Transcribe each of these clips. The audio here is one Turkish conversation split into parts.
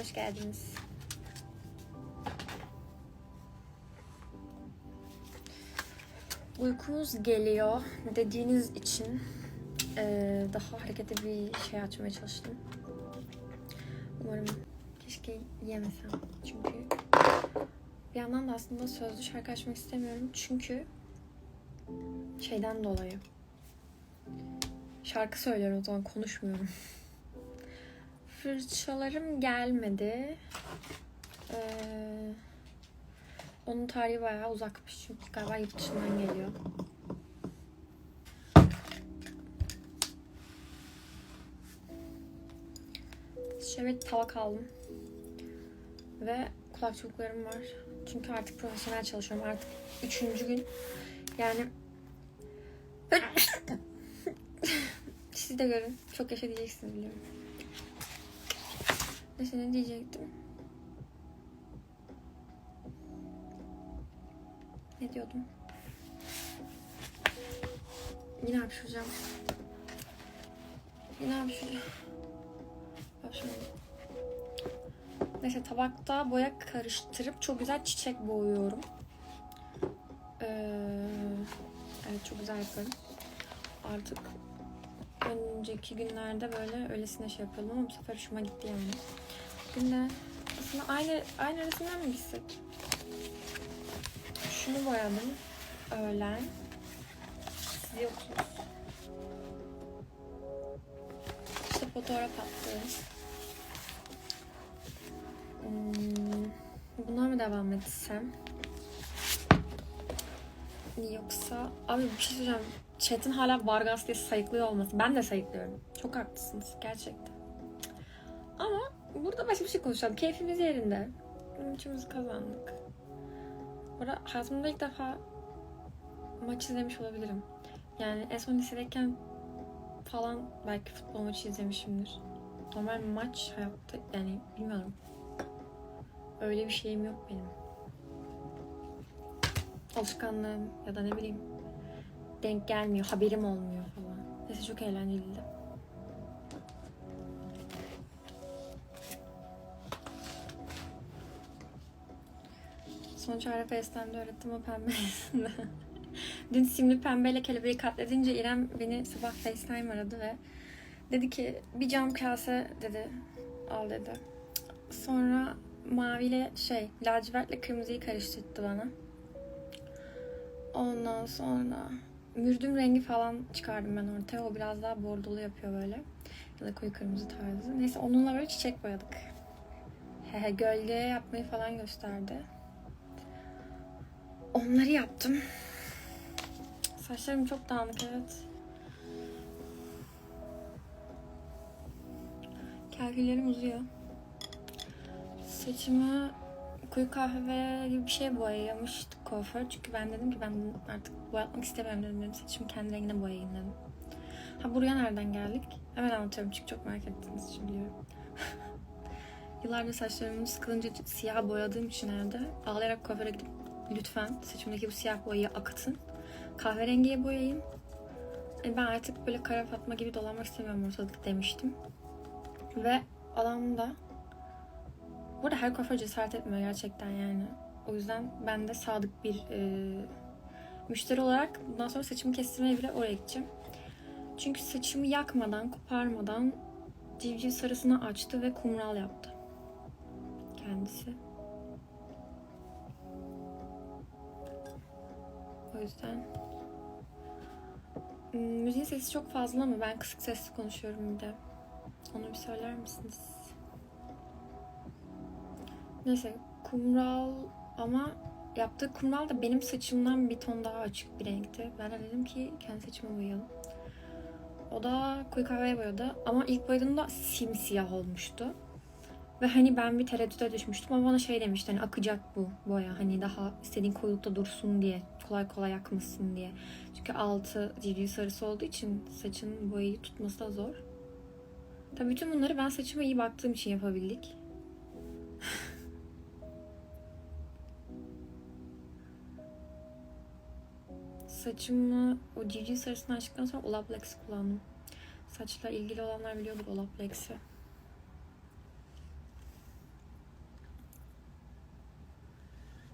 Hoş geldiniz. Uykumuz geliyor dediğiniz için eee, daha hareketli bir şey açmaya çalıştım. Umarım keşke yemesem. Çünkü bir yandan da aslında sözlü şarkı açmak istemiyorum. Çünkü şeyden dolayı. Şarkı söylüyorum o zaman konuşmuyorum. Fırçalarım gelmedi. Ee, onun tarihi bayağı uzakmış çünkü galiba yurt dışından geliyor. Şerbet tavak aldım. Ve kulak çubuklarım var. Çünkü artık profesyonel çalışıyorum. Artık üçüncü gün. Yani siz de görün. Çok yaşa diyeceksiniz biliyorum. Neyse ne diyecektim? Ne diyordum? Yine hapşuracağım. Yine hapşuracağım. Hapşuracağım. Neyse tabakta boya karıştırıp çok güzel çiçek boyuyorum. Ee, evet çok güzel yaparım. Artık önceki günlerde böyle öylesine şey yapıyordum ama bu sefer hoşuma gitti yani. Bugün de aslında aynı, aynı resimden mi gitsek? Şunu boyadım. Öğlen. Siz yoksunuz. İşte fotoğraf attım. Hmm, buna mı devam etsem? Yoksa... Abi bir şey söyleyeceğim. Chat'in hala Vargas diye sayıklıyor olması. Ben de sayıklıyorum. Çok haklısınız. Gerçekten. Ama burada başka bir şey konuşalım. Keyfimiz yerinde. Maçımızı kazandık. Burada hayatımda ilk defa maç izlemiş olabilirim. Yani en son lisedeyken falan belki futbol maçı izlemişimdir. Normal maç hayatta yani bilmiyorum. Öyle bir şeyim yok benim. Alışkanlığım ya da ne bileyim denk gelmiyor, haberim olmuyor falan. Neyse çok eğlenceliydi. Sonuç olarak FaceTime'de öğrettim o pembesinde. Dün simli pembeyle kelebeği katledince İrem beni sabah FaceTime aradı ve dedi ki bir cam kase dedi al dedi. Sonra maviyle şey lacivertle kırmızıyı karıştırdı bana. Ondan sonra mürdüm rengi falan çıkardım ben ortaya. O biraz daha bordolu yapıyor böyle. Ya da koyu kırmızı tarzı. Neyse onunla böyle çiçek boyadık. He gölge yapmayı falan gösterdi. Onları yaptım. Saçlarım çok dağınık evet. Kerküllerim uzuyor. Saçımı koyu kahve gibi bir şey boyamıştı kuaför. Çünkü ben dedim ki ben artık boyatmak istemiyorum dedim. dedim. Saçımı kendi rengine boyayayım dedim. Ha buraya nereden geldik? Hemen anlatıyorum çünkü çok merak ettiğiniz için biliyorum. Yıllardır saçlarımı sıkılınca siyah boyadığım için evde ağlayarak kuaföre gidip lütfen saçımdaki bu siyah boyayı akıtın. Kahverengiye boyayın. E, ben artık böyle kara fatma gibi dolanmak istemiyorum ortalıkta demiştim. Ve adam da Burada her kuaför cesaret etmiyor gerçekten yani. O yüzden ben de sadık bir e, müşteri olarak bundan sonra saçımı kestirmeye bile oraya gideceğim. Çünkü saçımı yakmadan, koparmadan civciv sarısını açtı ve kumral yaptı. Kendisi. O yüzden müziğin sesi çok fazla mı? Ben kısık sesli konuşuyorum bir de. Onu bir söyler misiniz? Neyse kumral ama yaptığı kumral da benim saçımdan bir ton daha açık bir renkti. Ben de dedim ki kendi saçımı boyayalım. O da koyu kahveye boyadı ama ilk boyadığımda simsiyah olmuştu. Ve hani ben bir tereddüte düşmüştüm ama bana şey demişti hani akacak bu boya hani daha istediğin koyulukta dursun diye kolay kolay yakmasın diye. Çünkü altı civciv sarısı olduğu için saçın boyayı tutması da zor. Tabii bütün bunları ben saçıma iyi baktığım için yapabildik. Saçımı o civciv sarısını açtıktan sonra Olaplex kullandım. Saçla ilgili olanlar biliyordur Olaplex'i.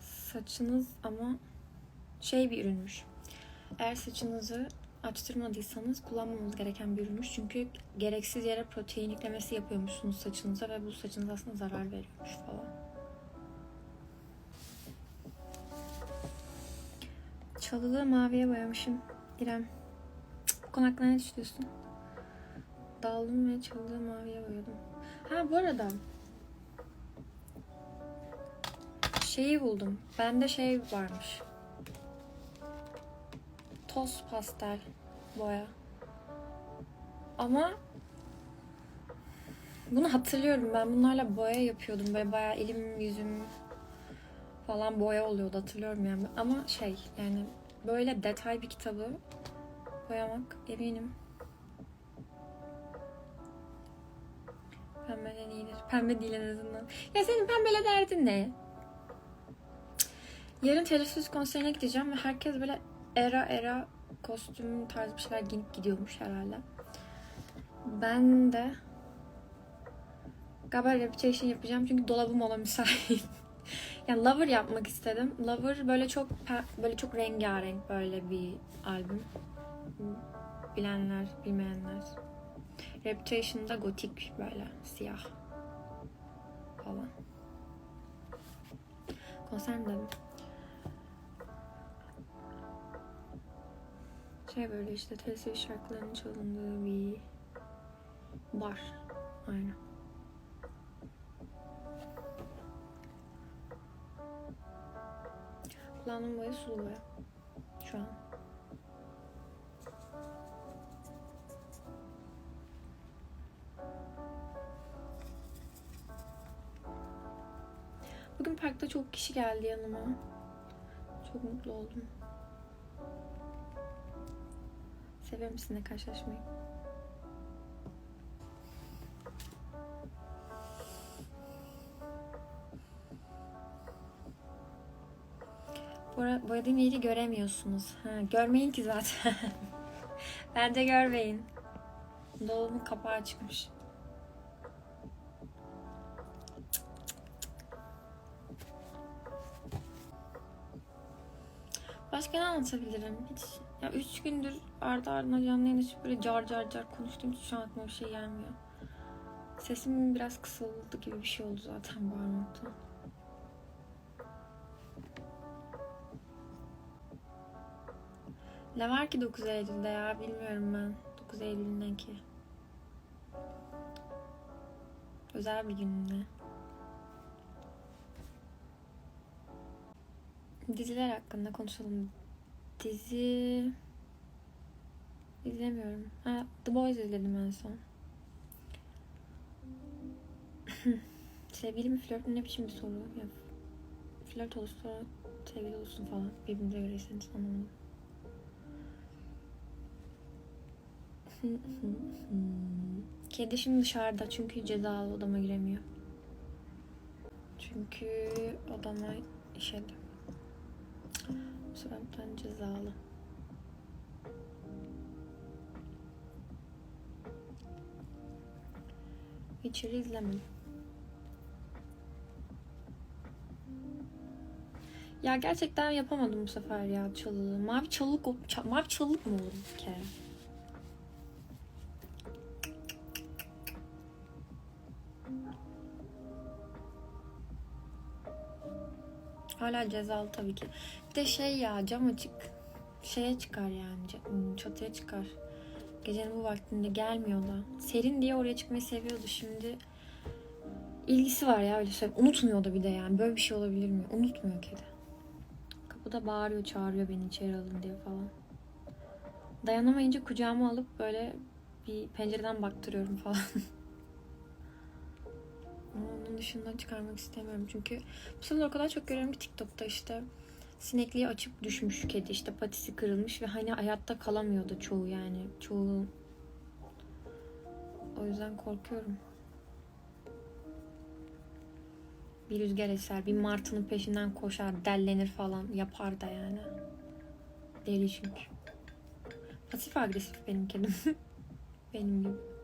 Saçınız ama şey bir ürünmüş. Eğer saçınızı açtırmadıysanız kullanmamız gereken bir ürünmüş. Çünkü gereksiz yere protein yüklemesi yapıyormuşsunuz saçınıza ve bu saçınız aslında zarar veriyormuş falan. Çalılı maviye boyamışım. İrem. Cık, Bu konu hakkında ne düşünüyorsun? Daldım ve çalılı maviye boyadım. Ha bu arada şeyi buldum. Bende şey varmış. Toz pastel boya. Ama bunu hatırlıyorum ben bunlarla boya yapıyordum. Böyle bayağı elim yüzüm falan boya oluyordu hatırlıyorum yani. Ama şey yani böyle detay bir kitabı boyamak eminim. Pembeden iyidir. Pembe değil en azından. Ya senin pembele derdin ne? Yarın Taylor konserine gideceğim ve herkes böyle era era kostüm tarzı bir şeyler giyip gidiyormuş herhalde. Ben de galiba reputation yapacağım çünkü dolabım ona müsait. yani Lover yapmak istedim. Lover böyle çok böyle çok rengarenk böyle bir albüm. Bilenler, bilmeyenler. Reputation'da gotik böyle siyah falan. Konser mi? Şey böyle işte Taylor şarkılarının çalındığı bir bar. Aynen. Kullandığım boya sulu. Şu an. Bugün parkta çok kişi geldi yanıma. Çok mutlu oldum. Seviyorum sizinle karşılaşmayı. Boyadığım yeri göremiyorsunuz. Ha, görmeyin ki zaten. Bence görmeyin. Dolabın kapağı çıkmış. Başka ne anlatabilirim? Hiç ya üç gündür ardı ardına canlı yayın açıp böyle car car car konuştuğum için şu an aklıma bir şey gelmiyor. Sesim biraz kısıldı gibi bir şey oldu zaten bağırmaktan. Ne var ki 9 Eylül'de ya bilmiyorum ben. 9 Eylül'ün ki. Özel bir gün ne? Diziler hakkında konuşalım. Dizi... İzlemiyorum. Ha, The Boys izledim en son. Sevgili mi flört mü ne biçim bir soru? Ya, flört olursa sevgili olsun falan. Birbirinize göreyseniz anlamadım. Kedi şimdi dışarıda çünkü cezalı odama giremiyor. Çünkü odama işedi. Bu sebepten cezalı. Witcher'ı izlemedim. Ya gerçekten yapamadım bu sefer ya çalılığı. Mavi çalılık, mavi çalılık mı olur bir kere? Hala cezalı tabii ki. Bir de şey ya cam açık şeye çıkar yani ca- çatıya çıkar. Gecenin bu vaktinde gelmiyor da. Serin diye oraya çıkmayı seviyordu. Şimdi ilgisi var ya öyle söyleyeyim. Unutmuyor da bir de yani. Böyle bir şey olabilir mi? Unutmuyor kedi. Kapıda bağırıyor, çağırıyor beni içeri alın diye falan. Dayanamayınca kucağıma alıp böyle bir pencereden baktırıyorum falan. Onun dışından çıkarmak istemiyorum. Çünkü bu sıralar o kadar çok görüyorum ki TikTok'ta işte sinekliği açıp düşmüş kedi işte patisi kırılmış ve hani hayatta kalamıyordu çoğu yani çoğu o yüzden korkuyorum. Bir rüzgar eser, bir martının peşinden koşar, dellenir falan yapar da yani. Deli çünkü. Pasif agresif benim kedim. benim gibi.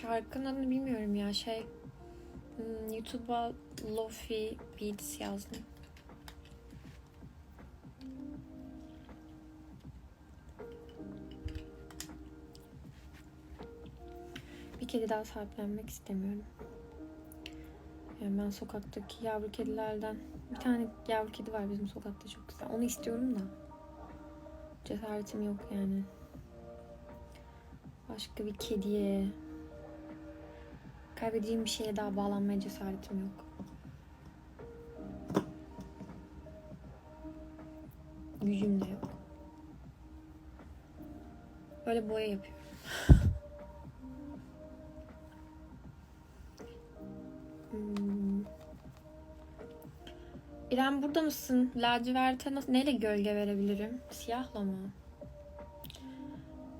Şarkının adını bilmiyorum ya. Şey hmm, YouTube'a Lofi Beats yazdım. Bir kedi daha sahiplenmek istemiyorum. Yani ben sokaktaki yavru kedilerden bir tane yavru kedi var bizim sokakta çok güzel. Onu istiyorum da cesaretim yok yani. Başka bir kediye kaybedeceğim bir şeye daha bağlanmaya cesaretim yok. Gücüm de yok. Böyle boya yapıyorum. Hmm. İrem burada mısın? Laciverte nasıl, neyle gölge verebilirim? Siyahla mı?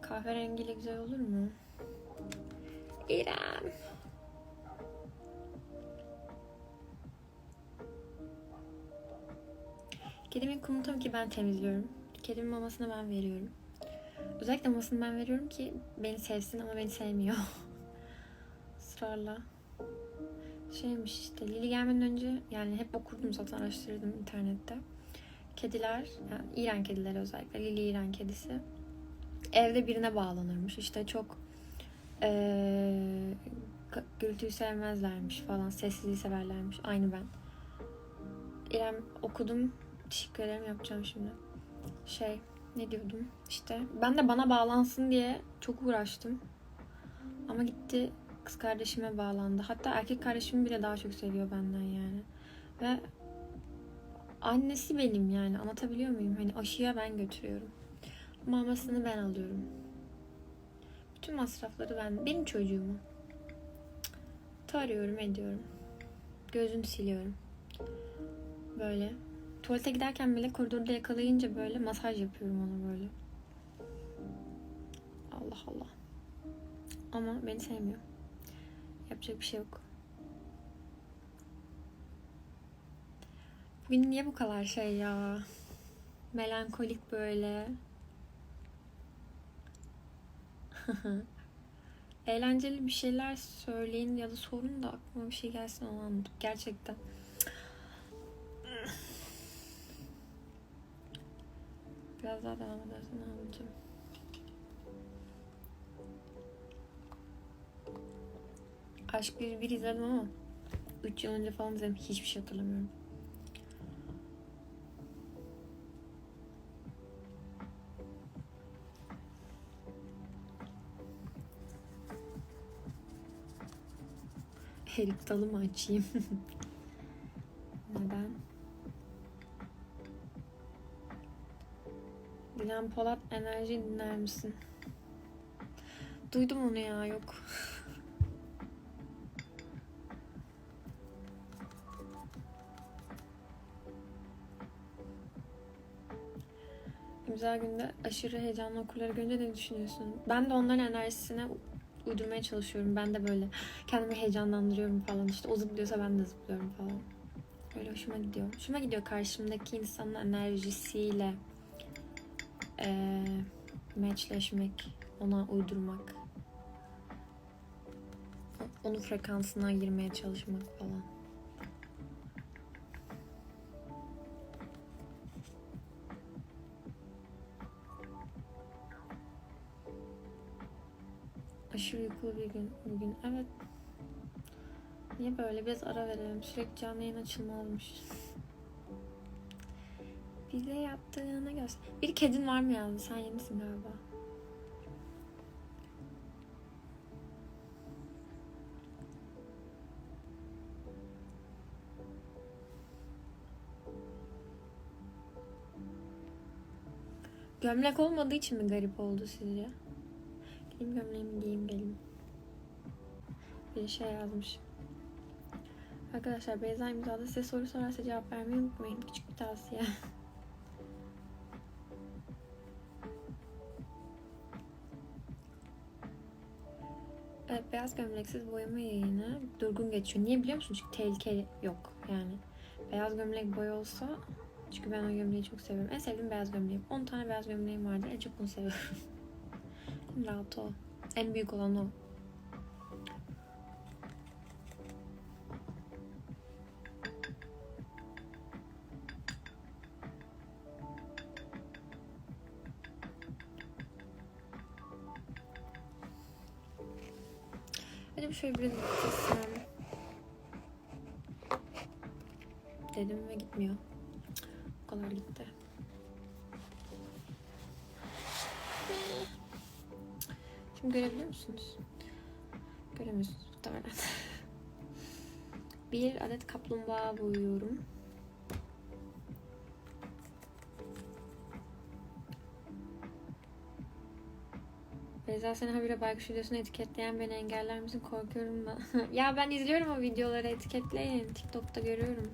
Kahverengiyle güzel olur mu? İrem. Kedimin kumunu tabii ki ben temizliyorum. Kedimin mamasını ben veriyorum. Özellikle mamasını ben veriyorum ki beni sevsin ama beni sevmiyor. Israrla. Şeymiş işte Lili gelmeden önce yani hep okurdum zaten araştırdım internette. Kediler, yani İran kedileri özellikle Lili İran kedisi evde birine bağlanırmış. İşte çok eee gürültüyü sevmezlermiş falan. Sessizliği severlermiş. Aynı ben. İrem okudum. Teşekkür yapacağım şimdi. Şey ne diyordum işte. Ben de bana bağlansın diye çok uğraştım. Ama gitti kız kardeşime bağlandı. Hatta erkek kardeşimi bile daha çok seviyor benden yani. Ve annesi benim yani anlatabiliyor muyum? Hani aşıya ben götürüyorum. Mamasını ben alıyorum. Bütün masrafları ben. Benim çocuğumu. Tarıyorum ediyorum. Gözünü siliyorum. Böyle. Tuvalete giderken bile koridorda yakalayınca böyle masaj yapıyorum ona böyle. Allah Allah. Ama beni sevmiyor. Yapacak bir şey yok. Bugün niye bu kadar şey ya? Melankolik böyle. Eğlenceli bir şeyler söyleyin ya da sorun da aklıma bir şey gelsin onu anladım. Gerçekten. Biraz daha devam edersen anlayacağım. Aşk bir bir izledim ama 3 yıl önce falan izledim. Hiçbir şey hatırlamıyorum. Erik dalı mı açayım? Dilan Polat enerji dinler misin? Duydum onu ya yok. İmza günde aşırı heyecanlı okurları görünce ne düşünüyorsun? Ben de onların enerjisine uydurmaya çalışıyorum. Ben de böyle kendimi heyecanlandırıyorum falan. İşte o zıplıyorsa ben de zıplıyorum falan. Öyle hoşuma gidiyor. Hoşuma gidiyor karşımdaki insanın enerjisiyle eee matchleşmek, ona uydurmak. Onun frekansına girmeye çalışmak falan. Aşırı uykulu bir gün bugün. Evet. Niye böyle? Biraz ara verelim. Sürekli canlı yayın açılmazmış. Bize yaptığını göster. Bir kedin var mı yazdı? Sen yenisin galiba. Gömlek olmadığı için mi garip oldu sizce? Giyeyim gömleğimi giyeyim gelin. Bir şey yazmış. Arkadaşlar Beyza imzada size soru sorarsa cevap vermeyi unutmayın. Küçük bir tavsiye. Evet beyaz gömleksiz boyama yayını durgun geçiyor. Niye biliyor musun? Çünkü tehlike yok yani. Beyaz gömlek boy olsa çünkü ben o gömleği çok seviyorum. En sevdiğim beyaz gömleğim. 10 tane beyaz gömleğim vardı. En çok onu seviyorum. Rahat o. En büyük olan o. Dedim ve gitmiyor. O kadar gitti. Şimdi görebiliyor musunuz? Göremiyorsunuz muhtemelen. Bir adet kaplumbağa boyuyorum. Beyza seni habire baykuş videosunu etiketleyen beni engeller misin? Korkuyorum ben. ya ben izliyorum o videoları etiketleyin. TikTok'ta görüyorum.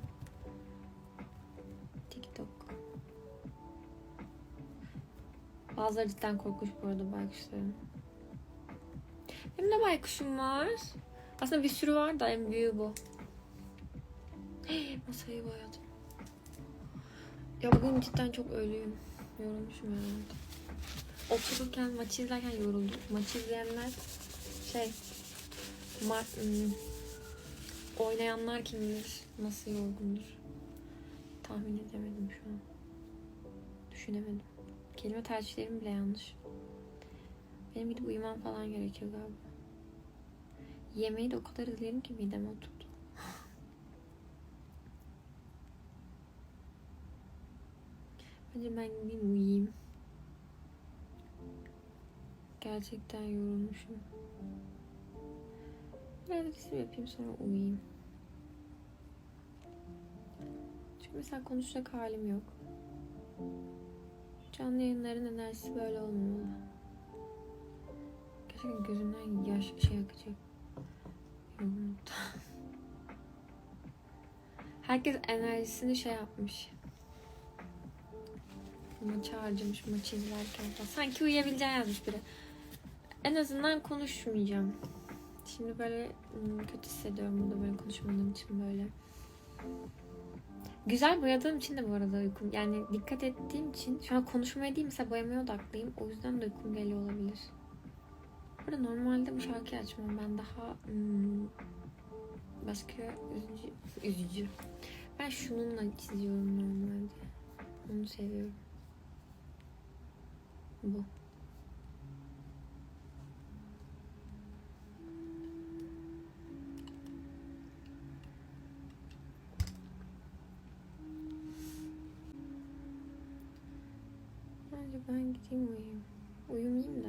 Bazıları cidden korkunç bu arada baykuşların. Benim de baykuşum var. Aslında bir sürü var da en büyüğü bu. Hey, masayı boyadım. Ya bugün cidden çok ölüyüm. Yorulmuşum herhalde. Otururken, maçı izlerken yoruldum. Maçı izleyenler şey ma- hmm, oynayanlar kim bilir nasıl yorgundur. Tahmin edemedim şu an. Düşünemedim. Kelime tercihlerim bile yanlış. Benim gidip uyumam falan gerekiyor galiba. Yemeği de o kadar hızlı yedim ki mideme oturdu. Bence ben gideyim uyuyayım. Gerçekten yorulmuşum. Biraz resim yapayım sonra uyuyayım. Çünkü mesela konuşacak halim yok. Canlı yayınların enerjisi böyle olmamalı. Gerçekten gözümden yaş şey akacak. Yorgunluktan. Herkes enerjisini şey yapmış. Maça harcamış maçı izlerken falan. Sanki uyuyabileceğini yazmış biri. En azından konuşmayacağım. Şimdi böyle hmm, kötü hissediyorum burada böyle konuşmadığım için böyle. Güzel boyadığım için de bu arada uykum. Yani dikkat ettiğim için şu an konuşmaya değil mesela boyamaya odaklıyım. O yüzden de uykum geliyor olabilir. Burada normalde bu şarkıyı açmam. Ben daha hmm, başka üzücü, üzücü. Ben şununla çiziyorum normalde. Onu seviyorum. Bu. Bence ben gideyim uyuyayım. Uyumayayım da.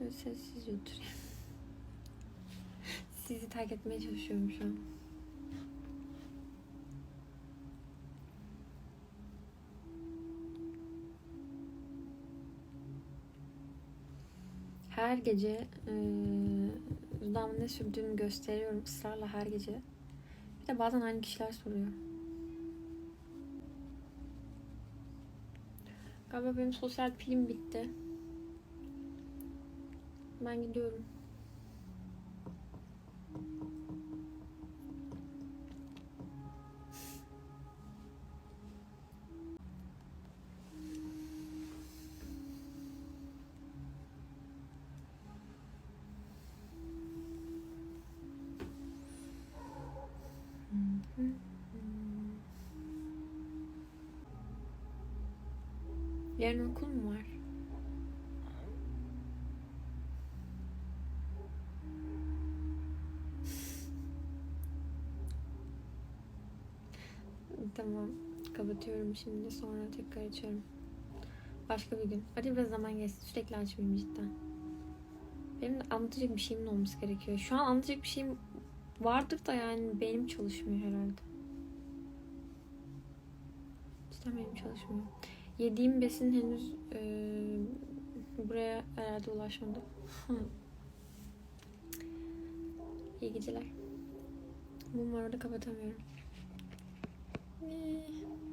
Böyle sessizce oturayım. Sizi terk etmeye çalışıyorum şu an. Her gece eee dudağımı ne sürdüğümü gösteriyorum ısrarla her gece. Bir de bazen aynı kişiler soruyor. Galiba benim sosyal pilim bitti. Ben gidiyorum. Yarın okul mu var? Tamam. Kapatıyorum şimdi. Sonra tekrar açıyorum. Başka bir gün. Hadi biraz zaman geçsin. Sürekli açmayayım cidden. Benim de anlatacak bir şeyimin olması gerekiyor. Şu an anlatacak bir şeyim vardır da yani benim çalışmıyor herhalde. Cidden benim çalışmıyor. Yediğim besin henüz e, buraya herhalde ulaşmadı. İyi geceler. Mum var orada kapatamıyorum. Eh.